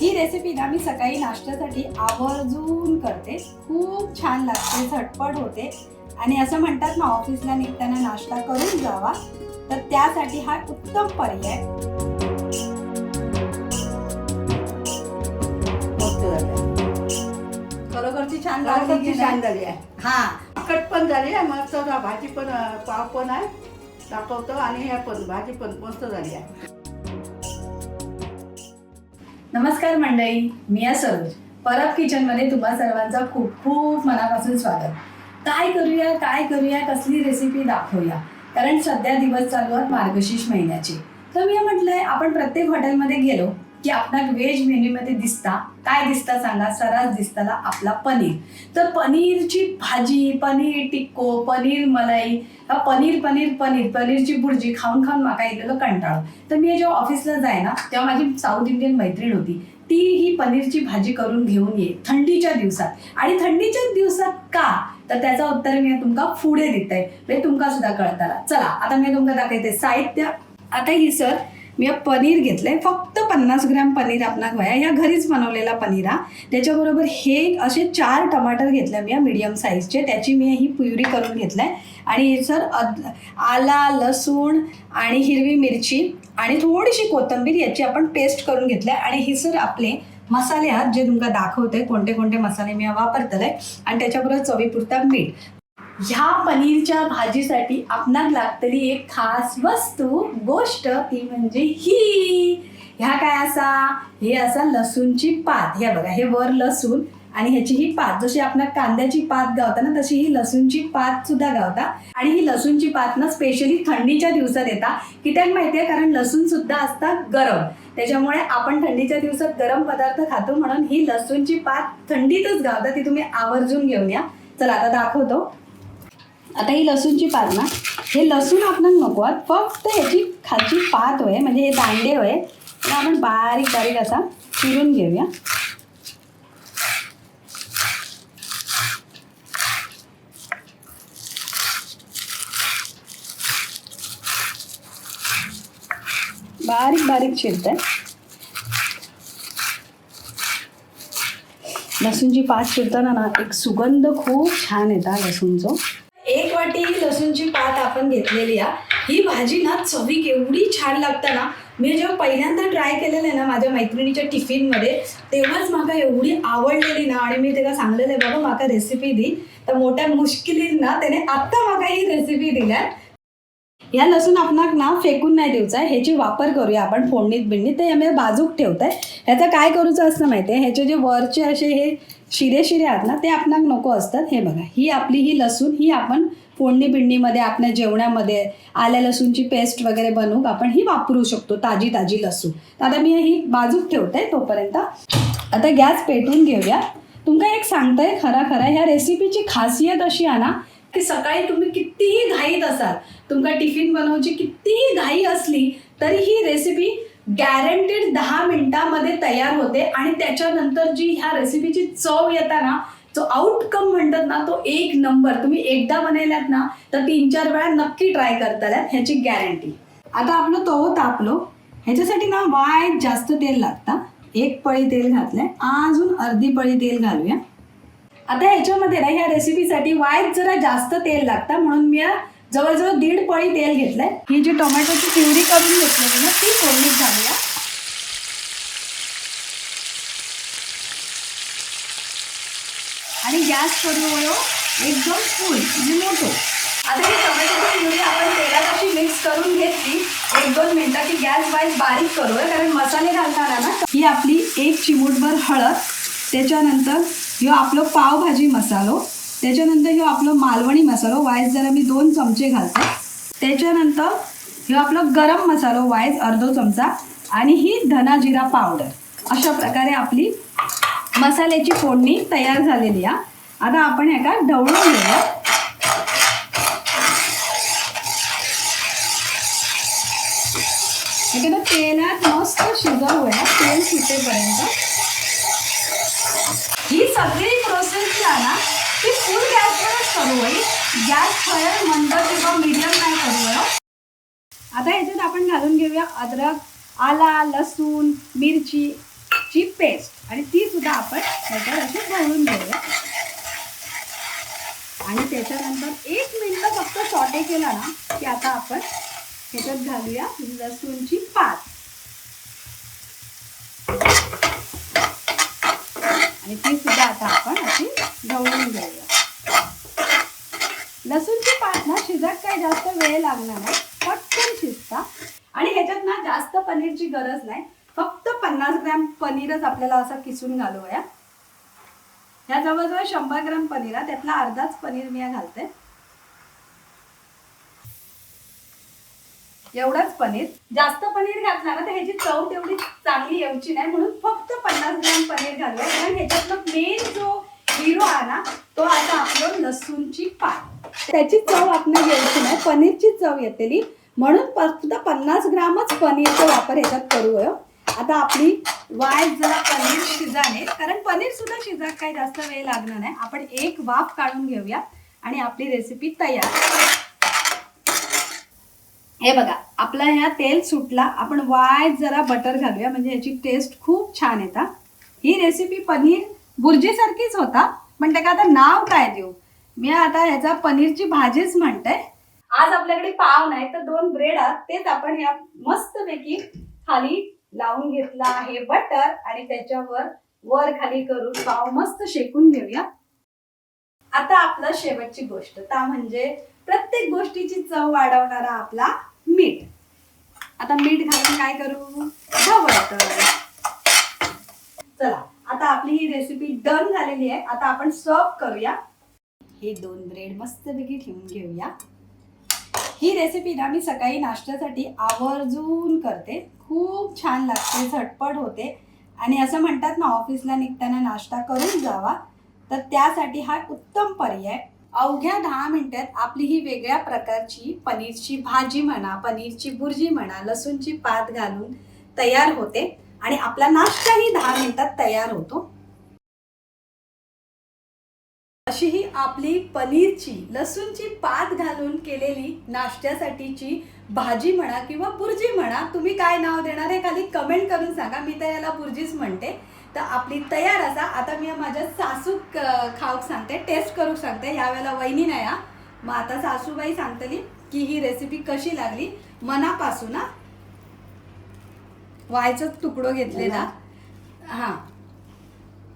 ही recipe ना मी सकाळी नाश्त्यासाठी आवर्जून करते. खूप छान लागते झटपट होते. आणि असं म्हणतात ना ऑफिसला निघताना नाश्ता करून जावा. तर त्यासाठी हा उत्तम पर्याय. खरोखरची छान खरोखरची छान झाली आहे. हा. तिखट पण झाली आहे मस्त भाजी पण पाव पण आहे दाखवतो. आणि हे पण भाजी पण मस्त झाली आहे. नमस्कार मंडळी मी आहे सरोज. परब किचनमध्ये तुम्हा सर्वांचं खूप खूप मनापासून स्वागत. काय करूया काय करूया कसली रेसिपी दाखवूया? कारण सध्या दिवस चालू आहेत मार्गशीर्ष महिन्याचे. तर मी म्हटलंय आपण प्रत्येक हॉटेलमध्ये गेलो की आपला व्हेज मेन्यूमध्ये दिसता काय दिसता सांगा सरास दिसताला आपला पनीर. तर पनीरची भाजी पनीर टिक्को पनीर मलाई हा पनीर पनीर पनीर पनीरची भुर्जी खाऊन खाऊन माका इलेलो कंटाळो. तर मी जेव्हा ऑफिसला जाय ना तेव्हा माझी साऊथ इंडियन मैत्रीण होती. ती ही पनीरची भाजी करून घेऊन ये थंडीच्या दिवसात. आणि थंडीच्या दिवसात का? तर त्याचं उत्तर मी तुमका पुढे देत आहे म्हणजे तुमका सुद्धा कळताला. चला आता मी तुमका दाखवते साहित्य. आता ही सर मी पनीर पनीर घेतलंय. फक्त पन्नास ग्रॅम पनीर आपणाक वया ह्या घरीच बनवलेला पनीर. हा त्याच्याबरोबर हे असे चार टमाटर घेतले मी मीडियम साईजचे त्याची मी ही प्युरी करून घेतलाय. आणि हे सर आला लसूण आणि हिरवी मिरची आणि थोडीशी कोथिंबीर याची आपण पेस्ट करून घेतलं आहे आणि हे सर आपले मसाले आहेत जे तुमका दाखवते कोणते कोणते मसाले मी वापरतले आणि त्याच्याबरोबर चवीपुरता मीठ. ह्या पनीरच्या भाजीसाठी आपणाक लागतली एक खास वस्तू गोष्ट ती म्हणजे ही. ह्या काय असा? हे असा लसूणची पात. ह्या बघा हे वर लसूण आणि ह्याची ही पात. जशी आपल्या कांद्याची पात गावता ना तशी ही लसूणची पात सुद्धा गावता. आणि ही लसूणची पात ना स्पेशली थंडीच्या दिवसात येता. कित्याक माहितीये? कारण लसूण सुद्धा असतात गरम. त्याच्यामुळे आपण थंडीच्या दिवसात गरम पदार्थ खातो म्हणून ही लसूणची पात थंडीतच गावता. ती तुम्ही आवर्जून घेऊन या. चला आता दाखवतो. आता ही लसूणची पात ना हे लसूण आपण नको आहात. फक्त ह्याची खालची पात होय म्हणजे हे दांडे होय. तर आपण बारीक बारीक असा चिरून घेऊया. बारीक बारीक चिरतंय. लसूणची पात चिरताना ना एक सुगंध खूप छान येतात लसूणचं. लसूणची पात आपण घेतलेली आहे ही भाजी ना चवीक एवढी छान लागतं ना. मी जेव्हा पहिल्यांदा ट्राय केलेलं आहे ना माझ्या मैत्रिणीच्या टिफिनमध्ये तेव्हाच मला एवढी आवडलेली ना आणि मी त्याला सांगलेलं आहे बाबा मला रेसिपी दी. तर मोठ्या मुश्किलीत ना त्याने आत्ता मला ही रेसिपी दिल्या या लसूण आपणाक ना फेकून नाही द्यायचा आहे ह्याची वापर करूया आपण फोडणीत बिडणीत. ते आम्ही बाजूक ठेवताय. ह्याचं काय करूचं असतं माहिती आहे ह्याचे जे वरचे असे हे शिरे शिरे आहेत ना ते आपणाक नको असतात. हे बघा ही आपली ही लसूण ही आपण फोडणी बिडणीमध्ये आपल्या जेवणामध्ये आल्या लसूणची पेस्ट वगैरे बनवून आपण ही वापरू शकतो ताजी ताजी लसूण. तर आता मी ही बाजूक ठेवते तोपर्यंत. आता गॅस पेटून घेऊया. तुमका एक सांगताय खरा खरा ह्या रेसिपीची खासियत अशी आहे ना की सकाळी तुम्ही कितीही घाईत असाल तुमका टिफिन बनवची कितीही घाई असली तरी ही रेसिपी गॅरंटेड दहा मिनिटामध्ये तयार होते आणि त्याच्यानंतर जी ह्या रेसिपीची चव येताना जो आउटकम म्हणतात ना तो एक नंबर तुम्ही एकदा बनवल्यात ना तर तीन चार वेळा नक्की ट्राय करताल्यात ह्याची गॅरंटी आता आपलं तवो तापलो. ह्याच्यासाठी ना वाय जास्त तेल लागतं. एक पळी तेल घातलंय. अजून अर्धी पळी तेल घालूया. आता ह्याच्यामध्ये ना ह्या रेसिपीसाठी वाईट जरा जास्त तेल लागतं. म्हणून मी जवळजवळ दीड पळी तेल घेतलंय. ही जी टोमॅटोची प्युरी करून घेतलेली ना ती फोडणीत घालूया. आणि गॅस करू एकदम फुल म्हणजे मोठो. आता ही टोमॅटोची प्युरी आपण तेलात अशी मिक्स करून घेतली. एक दोन मिनिटं की गॅस वाईज बारीक करूया कारण मसाले घालताना ना ही आपली एक चिमूटभर हळद त्याच्यानंतर ह्यो आपलं पावभाजी मसालो त्याच्यानंतर ह्यो आपलं मालवणी मसालो वाईज जरा मी दोन चमचे घालते. त्याच्यानंतर ह्यो आपलं गरम मसालो वाईज अर्धो चमचा आणि ही धना जिरा पावडर. अशा प्रकारे आपली मसाल्याची फोडणी तयार झालेली आहे. आता आपण ह्याका ढवळून घेऊया. एखादं तेलात मस्त शिजवूया. तेल सुटेपर्यंत. ही सगळी प्रोसेस जी आहे ना ती फुल गॅसवरच करू होईल गॅस फयर मंद किंवा मिडियम नाही करू होय. आता ह्याच्यात आपण घालून घेऊया अद्रक आला लसूण मिरची. ची पेस्ट आणि ती सुद्धा आपण ह्याच्यात अशी घालून घेऊया. आणि त्याच्यानंतर एक मिनिट फक्त सॉटे केला ना की आता आपण ह्याच्यात घालूया लसूणची पात. आणि ती सुद्धा आता आपण अशी ढवळून घेऊया. लसूणची पात ना शिजत काही जास्त वेळ लागणार नाही. पटकन शिजता. आणि ह्याच्यात ना जास्त पनीरची गरज नाही. पन्नास ग्रॅम पनीरच आपल्याला असं किसून घालूया. ह्या जवळजवळ शंभर ग्रॅम पनीर आहे त्यातला अर्धाच पनीर मी या घालते. एवढंच पनीर. जास्त पनीर घातला ना तर ह्याची चव तेवढी चांगली येऊची नाही म्हणून फक्त पन्नास ग्रॅम पनीर घालूया. कारण ह्याच्यातला मेन जो हिरो आहे ना तो आता आपलं लसूणची पात. त्याची चव आपण घ्यायची नाही पनीरची चव येतेली. म्हणून फक्त पन्नास ग्रामच पनीरचा वापर ह्याच्यात करूया. आता आपली वाय जरा पनीर शिजाने कारण पनीर सुद्धा शिजाक काही जास्त वेळ लागणार नाही. आपण एक वाफ काढून घेऊया आणि आपली रेसिपी तयार. हे बघा आपला ह्या तेल सुटला. आपण वाय जरा बटर घालूया. म्हणजे याची टेस्ट खूप छान येतात ही. रेसिपी पनीर बुर्जीसारखीच होता पण त्याला आता नाव काय देऊ? मी आता ह्याचा पनीरची भाजीच म्हणते. आज आपल्याकडे पाव नाही तर दोन ब्रेड आहेत. तेच आपण या मस्तपैकी खाली लावून घेतला आहे बटर आणि त्याच्यावर वर खाली करून पाव मस्त शेकून घेऊया. आता आपलं शेवटची गोष्ट ता म्हणजे प्रत्येक गोष्टीची चव वाढवणारा आपला मीठ. आता मीठ घालून काय करू? ढवळतं चला आता आपली ही रेसिपी डन झालेली आहे. आता आपण सर्व करूया. हे दोन ब्रेड मस्तपैकी ठेवून घेऊया. ही रेसिपी ना मी सकाळी नाश्त्यासाठी आवर्जून करते. खूप छान लागते झटपट होते. आणि असं म्हणतात ना ऑफिसला निघताना नाश्ता करून जावा. तर त्यासाठी हा उत्तम पर्याय. अवघ्या दहा मिनिटात आपली ही वेगळ्या प्रकारची पनीरची भाजी म्हणा पनीरची बुर्जी म्हणा लसूणची पात घालून तयार होते. आणि आपला नाश्ताही दहा मिनिटात तयार होतो. आपली पनीरची लसूणची पात घालून केलेली नाश्त्यासाठीची भाजी म्हणा किंवा बुर्जी म्हणा तुम्ही काय नाव देणार हे खाली कमेंट करून सांगा. मी तर याला बुर्जीच म्हणते. तर आपली तयार असा. आता मी माझ्या सासू खाऊक सांगते टेस्ट करू सांगते. यावेळेला वहिनी नाही हा. मग आता सासूबाई सांगतली की ही रेसिपी कशी लागली. मनापासून हा. वायचं तुकडो घेतलेला. हा.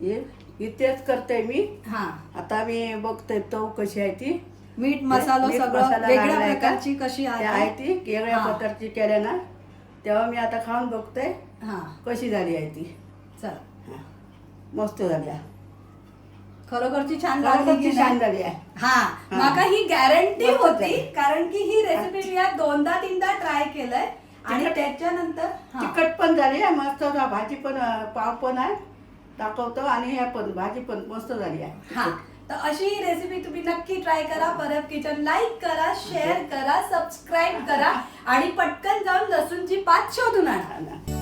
हे इथेच करते मी हा आता मी बघते तो कशी आहे ती मीठ मसाला मीठ सगळं मसाला वेगळ्या? प्रकारची कशी आहे आहे ती वेगळ्या हा. प्रकारची केल्या ना तेव्हा मी आता खाऊन बघते हा कशी झाली आहे ती चल हा. मस्त झाली आहे. खरोखरची छान लागली खरोखरची की छान नाही? झाली आहे हा हा. माका ही गॅरंटी मस्त होती झाली. कारण की ही रेसिपी मी आज दोनदा तीनदा ट्राय केलंय आणि तिखट- त्याच्यानंतर हा. तिखट पण झाली आहे मस्त भाजी पण अं, पाव पण आहे दाखवतो आणि हे पण भाजी पण मस्त झाली आहे. हा तर अशी ही रेसिपी तुम्ही नक्की ट्राय करा. परत किचन लाईक करा शेअर करा सबस्क्राईब करा आणि पटकन जाऊन लसूणची पात शोधून आणा.